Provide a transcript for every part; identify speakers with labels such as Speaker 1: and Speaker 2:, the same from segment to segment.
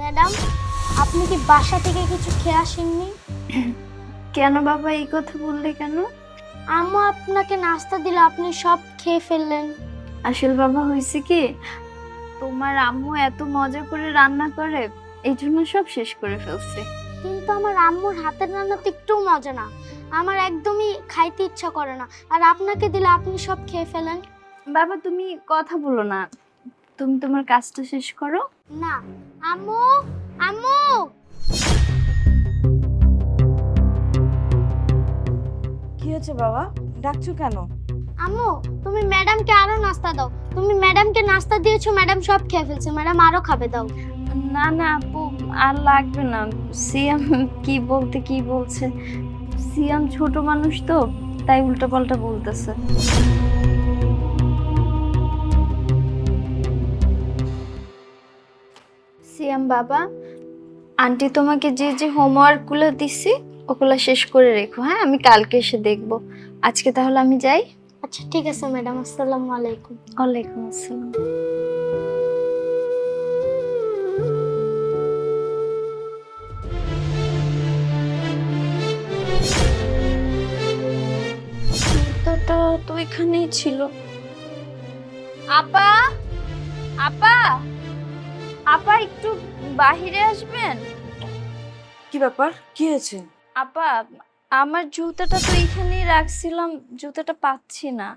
Speaker 1: Madam আপনি কি বাসা থেকে কিছু খেয়ে আসেননি?
Speaker 2: কেন বাবা এই কথা বললে কেন?
Speaker 1: আম্মু আপনাকে নাস্তা দিলে আপনি সব খেয়ে ফেললেন।
Speaker 2: আসল বাবা হয়েছে কি তোমার আম্মু এত মজা করে রান্না করে এই জন্য সব শেষ করে ফেলছে।
Speaker 1: কিন্তু আমার আম্মুর হাতের রান্না তো একটু মজা না আমার একদমই খাইতে ইচ্ছা করে না আর আপনাকে দিলে আপনি সব খেয়ে ফেলেন।
Speaker 2: বাবা তুমি কথা বলো না তুমি তোমার কাজটা শেষ করো?
Speaker 1: না আম্মু আম্মু!
Speaker 3: কি হয়েছে বাবা? ডাকছো কেন?
Speaker 1: আম্মু তুমি ম্যাডামকে আরও নাস্তা দাও। তুমি ম্যাডামকে নাস্তা দিয়েছ ম্যাডাম সব খেয়ে ফেলছে। ম্যাডাম আরও খাবে দাও।
Speaker 2: না না আপু আর লাগবে না। সিয়াম কি বলতে কি বলছে? সিয়াম ছোট মানুষ তো তাই উল্টোপাল্টা বলতেছে। সিয়াম বাবা আন্টি তোমাকে যে যে হোমওয়ার্কগুলো দিছি ওগুলো শেষ করে রেখো হ্যাঁ? আমি কালকে এসে দেখব। আজকে তাহলে আমি যাই?
Speaker 1: আচ্ছা ঠিক আছে ম্যাডাম আসসালামু আলাইকুম।
Speaker 2: ওয়ালাইকুম আসসালাম। জুতোটা তো এখানেই ছিল। আপা আপা! আপা একটু বাহিরে আসবেন?
Speaker 3: কি ব্যাপার? কি হয়েছে?
Speaker 2: আপা আমার জুতাটা তো এখানেই রাখছিলাম জুতাটা পাচ্ছি না।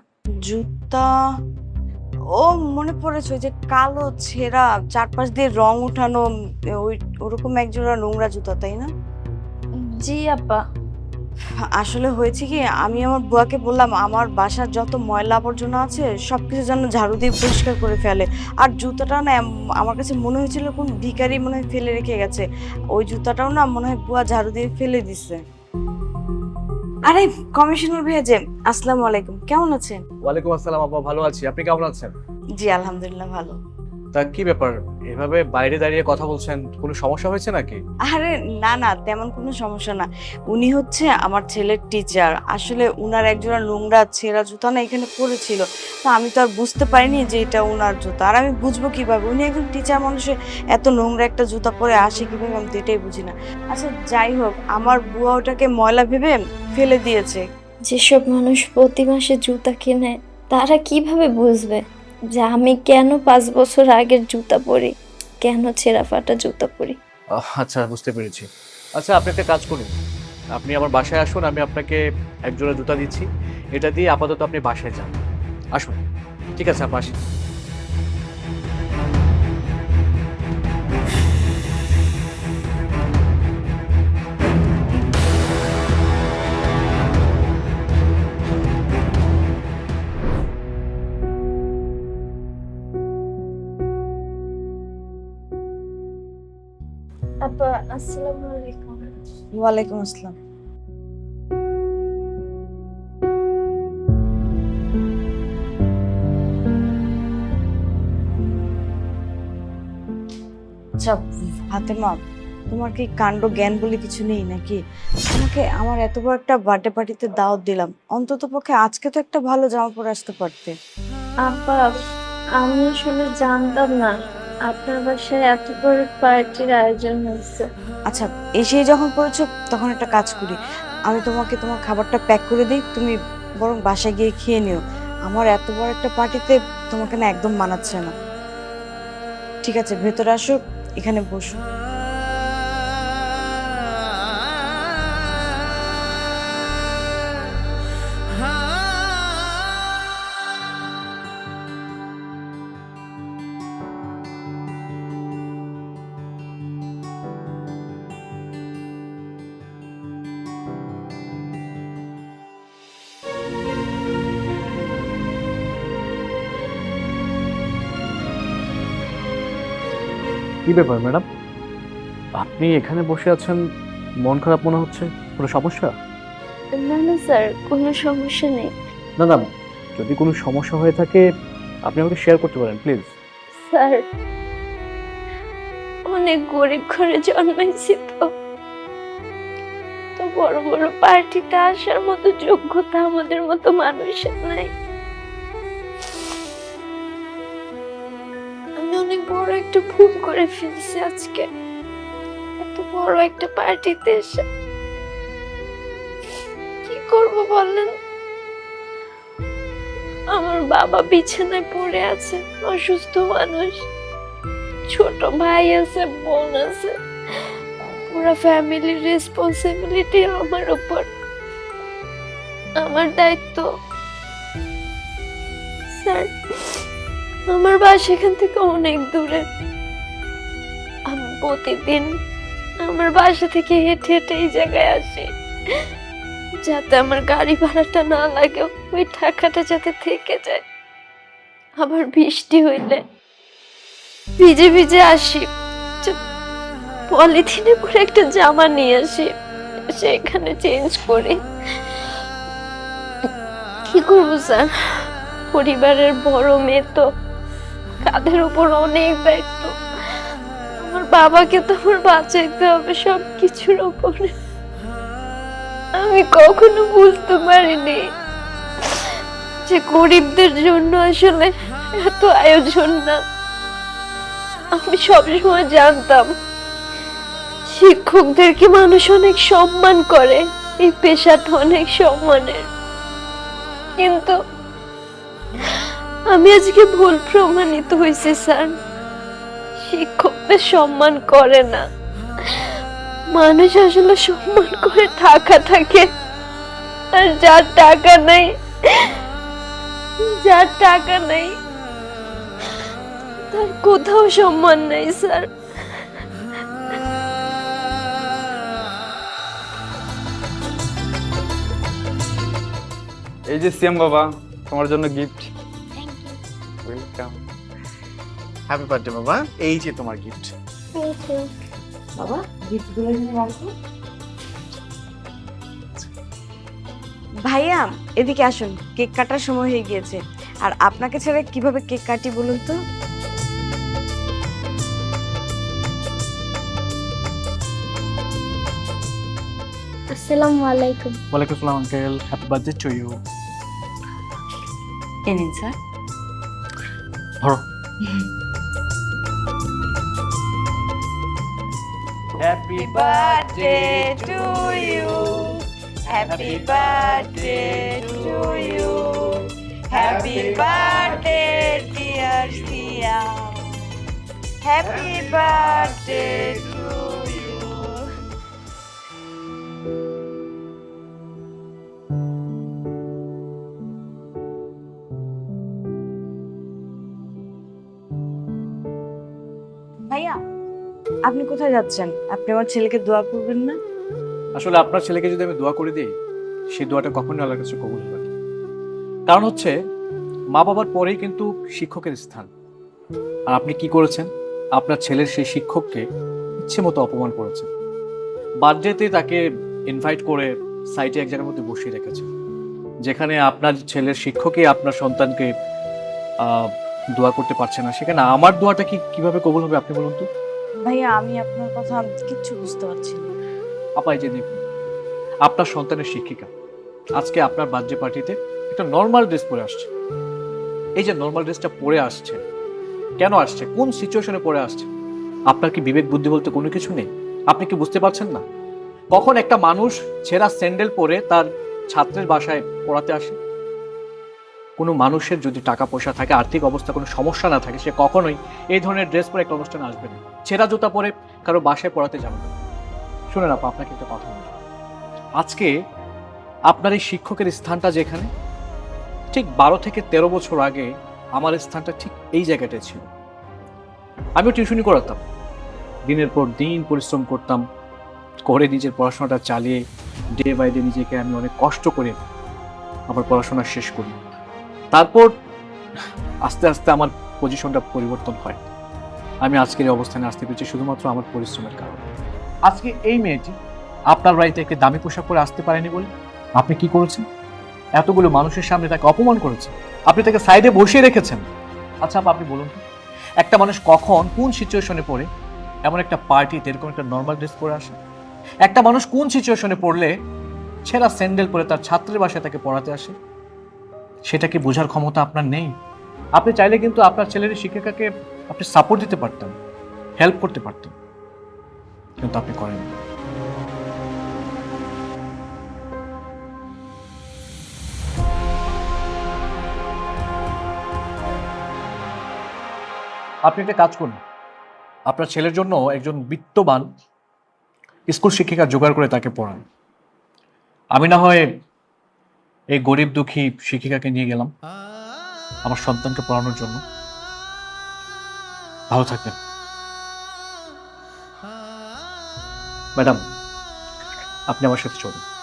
Speaker 3: জুতা? ও মনে পড়েছে ওই যে কালো ছেঁড়া চারপাশ দিয়ে রং উঠানো ওই ওরকম একজোড়া নোংরা জুতা তাই না?
Speaker 2: জি আপা।
Speaker 3: আসলে হয়েছে কি আমি আমার বুয়াকে বললাম আমার বাসার যত ময়লা আবর্জনা আছে সব কিছু যেন ঝাড়ু দিয়ে পরিষ্কার করে ফেলে। আর জুতাটা না আমার কাছে মনে হয়েছিল কোন ভিখারি মনে হয় ফেলে রেখে গেছে। ওই জুতাটাও না মনে হয় বুয়া ঝাড়ু দিয়ে ফেলে দিছে। আরে কমিশনার ভাইয়া যে আসসালামু আলাইকুম। কেমন আছেন?
Speaker 4: ওয়ালাইকুম আসসালাম আপা ভালো আছি। আপনি কেমন আছেন?
Speaker 3: জি আলহামদুলিল্লাহ ভালো।
Speaker 4: তা কি ব্যাপার? এভাবে বাইরে দাঁড়িয়ে কথা বলছেন কোনো সমস্যা হয়েছে নাকি?
Speaker 3: আরে না না তেমন কোনো সমস্যা না। উনি হচ্ছে আমার ছেলের টিচার আসলে উনার একজোড়া নোংরা ছেঁড়া জুতা না এখানে পড়েছিল। তো আমি তো আর বুঝতে পারিনি যে এটা উনার জুতা। আর আমি বুঝব কীভাবে? উনি একজন টিচার মানুষে এত নোংরা একটা জুতা পরে আসে কীভাবে আমি তো এটাই বুঝি না। আচ্ছা যাই হোক আমার বুয়া ওটাকে ময়লা ভেবে ফেলে দিয়েছে।
Speaker 2: যেসব মানুষ প্রতি মাসে জুতা কেনে তারা কীভাবে বুঝবে? যে আমি কেন পাঁচ বছর আগের জুতা পরি? কেন ছেঁড়া ফাটা জুতা পরি?
Speaker 4: আচ্ছা বুঝতে পেরেছি। আচ্ছা আপনি একটা কাজ করুন। আপনি আমার বাসায় আসুন, আমি আপনাকে একজোড়া জুতা দিচ্ছি। এটা দিয়ে আপাতত আপনি বাসায় যান। আসুন। ঠিক আছে
Speaker 2: আপনি আসসালামু আলাইকুম।
Speaker 3: ওয়ালাইকুম আসসালাম। আচ্ছা ফাতেমা তোমার কি কাণ্ড জ্ঞান বলে কিছু নেই নাকি? তোমাকে আমার এত বড় একটা বার্থডে পার্টিতে দাওয়াত দিলাম। অন্তত পক্ষে আজকে তো একটা ভালো জামা পরে আসতে পারতে।
Speaker 2: আপা আমি আসলে জানতাম না। আপনার বাসায় এত বড় পার্টির আয়োজন হয়েছে।
Speaker 3: আচ্ছা এসে যখন পড়েছো, তখন একটা কাজ করি। আমি তোমাকে তোমার খাবারটা প্যাক করে দিই, তুমি বরং বাসায় গিয়ে খেয়ে নিও। আমার এত বড় একটা পার্টিতে তোমাকে না একদম মানাচ্ছে না। ঠিক আছে, ভেতরে আসো, এখানে বসো।
Speaker 4: কি ব্যাপার ম্যাডাম? আপনি এখানে বসে আছেন মন খারাপ মনে হচ্ছে? কোনো সমস্যা?
Speaker 2: না না স্যার কোনো সমস্যা নেই।
Speaker 4: না না যদি কোনো সমস্যা হয়ে থাকে আপনি আমাকে শেয়ার করতে পারেন প্লিজ
Speaker 2: স্যার অনেক গরিব ঘরে জন্মাইছি তো। তো বড় বড় পার্টিতে আসার মতো যোগ্যতা আমাদের মতো মানুষের নাই। একটা ভুল করে ফেলছি আজকে। এত বড় একটা পার্টিতে এসে। কি করব বলেন? আমার বাবা বিছানায় পড়ে আছে, অসুস্থ মানুষ। ছোট ভাই আছে, বোন আছে। পুরো ফ্যামিলির রেসপন্সিবিলিটি আমার উপর। আমার দায়িত্ব। স্যার আমার বাসা এখান থেকে অনেক দূরে। আমি প্রতিদিন আমার বাসা থেকে হেঁটে হেঁটে এই জায়গায় আসি, যাতে আমার গাড়ি ভাড়াটা না লাগে, ওই টাকাটা যাতে থেকে যায়। আবার বৃষ্টি হইলে ভিজে ভিজে আসি পলিথিনে করে একটা জামা নিয়ে আসি সেখানে চেঞ্জ করি। কি করব স্যার? পরিবারের বড় মেয়ে তো কাঁধের উপর অনেক দায়িত্ব আমার বাবাকে তো আমার বাঁচাইতে হবে সব কিছুর উপরে। আমি কখনো বুঝতে পারিনি যে গরিবদের জন্য আসলে এত আয়োজন না। আমি সবসময় জানতাম শিক্ষকদেরকে মানুষ অনেক সম্মান করে? এই পেশাটা অনেক সম্মানের। কিন্তু আমি আজকে ভুল প্রমাণিত হয়েছি, স্যার। শিক্ষকদের সম্মান করে না। মানুষ আসলে সম্মান করে টাকা থাকে। আর যার টাকা নেই, যার টাকা নেই, তার কোথাও সম্মান নেই, স্যার।
Speaker 5: এই যে সিএম বাবা, তোমার জন্য গিফট ওয়েলকাম
Speaker 4: হ্যাপি বার্থডে বাবা। এই যে তোমার গিফট
Speaker 1: থ্যাংক ইউ
Speaker 3: বাবা গিফটগুলো এখানে রাখো। ভাইয়া এদিকে আসুন। কেক কাটার সময় হয়ে গিয়েছে। আর আপনাকে ছেড়ে কীভাবে কেক কাটি বলুন তো?
Speaker 1: আসসালামু আলাইকুম।
Speaker 4: ওয়ালাইকুম আসসালাম uncle happy birthday to you
Speaker 3: এ নিন স্যার।
Speaker 4: ধরো happy
Speaker 3: birthday to you happy birthday to you happy birthday dear Siya happy birthday ভাইয়া, আপনি কোথায় যাচ্ছেন? আপনি আমার ছেলেকে দোয়া করবেন না?
Speaker 4: আসলে আপনার ছেলেকে যদি আমি দোয়া করে দিই সেই দোয়াটা কখনোই আল্লাহর কাছে কবুল হবে না। কারণ হচ্ছে, মা বাবার পরেই কিন্তু শিক্ষকের স্থান। আর আপনি কি করেছেন? আপনার ছেলের সেই শিক্ষককে ইচ্ছে মতো অপমান করেছেন। বার্থডেতে তাকে ইনভাইট করে সাইটে এক জায়গার মধ্যে বসিয়ে রেখেছেন। যেখানে আপনার ছেলের শিক্ষকই আপনার সন্তানকে দোয়া করতে পারছে না। সেখানে আমার দোয়াটা কি কীভাবে কবুল হবে আপনি বলুন তো?
Speaker 3: ভাইয়া আমি আপনার কথা কিচ্ছু বুঝতে পারছি না।
Speaker 4: আপা এই যে দেখুন আপনার সন্তানের শিক্ষিকা। আজকে আপনার বার্থডে পার্টিতে একটা নর্মাল ড্রেস পরে আসছে। এই যে নর্মাল ড্রেসটা পরে আসছে কেন আসছে? কোন সিচুয়েশনে পরে আসছে? আপনার কি বিবেক বুদ্ধি বলতে কোনো কিছু নেই? আপনি কি বুঝতে পারছেন না? কখন একটা মানুষ ছেঁড়া স্যান্ডেল পরে তার ছাত্রের বাসায় পড়াতে আসে? কোনো মানুষের যদি টাকা পয়সা থাকে, আর্থিক অবস্থা কোনো সমস্যা না থাকে, সে কখনোই এই ধরনের ড্রেস পরে একটা অনুষ্ঠানে আসবে না। ছেঁড়া জুতা পরে কারও বাসায় পড়াতে যাবে না। শুনে আপা, আপনাকে একটা কথা বলি। আজকে আপনার এই শিক্ষকের স্থানটা যেখানে, ঠিক বারো থেকে তেরো বছর আগে আমার স্থানটা ঠিক এই জায়গাটায় ছিল। আমিও টিউশনি করাতাম। দিনের পর দিন পরিশ্রম করতাম, করে নিজের পড়াশোনাটা চালিয়ে ডে বাই ডে নিজেকে আমি অনেক কষ্ট করে আমার পড়াশোনা শেষ করি। তারপর আস্তে আস্তে আমার পজিশনটা পরিবর্তন হয়। আমি আজকের এই অবস্থানে আসতে পেরেছি শুধুমাত্র আমার পরিশ্রমের কারণে। আজকে এই মেয়েটি আপনার বাড়িতে একটি দামি পোশাক পরে আসতে পারেনি বলে আপনি কি করেছেন? এতগুলো মানুষের সামনে তাকে অপমান করেছেন। আপনি তাকে সাইডে বসিয়ে রেখেছেন। আচ্ছা আপনি বলুন একটা মানুষ কখন কোন সিচুয়েশনে পড়ে? এমন একটা পার্টিতে এরকম একটা নর্মাল ড্রেস পরে আসে? একটা মানুষ কোন সিচুয়েশনে পড়লে ছেঁড়া স্যান্ডেল পরে তার ছাত্রের বাসায় তাকে পড়াতে আসে? সেটা কি বোঝার ক্ষমতা আপনার নেই। আপনি চাইলে কিন্তু আপনার ছেলের শিক্ষিকাকে আপনি সাপোর্ট দিতে পারতেন হেল্প করতে পারতেন। কিন্তু আপনি করেন আপনি একটা কাজ করুন। আপনার ছেলের জন্য একজন বিত্তবান স্কুল শিক্ষিকা জোগাড় করে তাকে পড়ান। আমি না হয় এই গরিব দুঃখী শিক্ষিকাকে নিয়ে গেলাম আমার সন্তানকে পড়ানোর জন্য। ভালো থাকবেন। ম্যাডাম, আপনি আমার সাথে চলুন।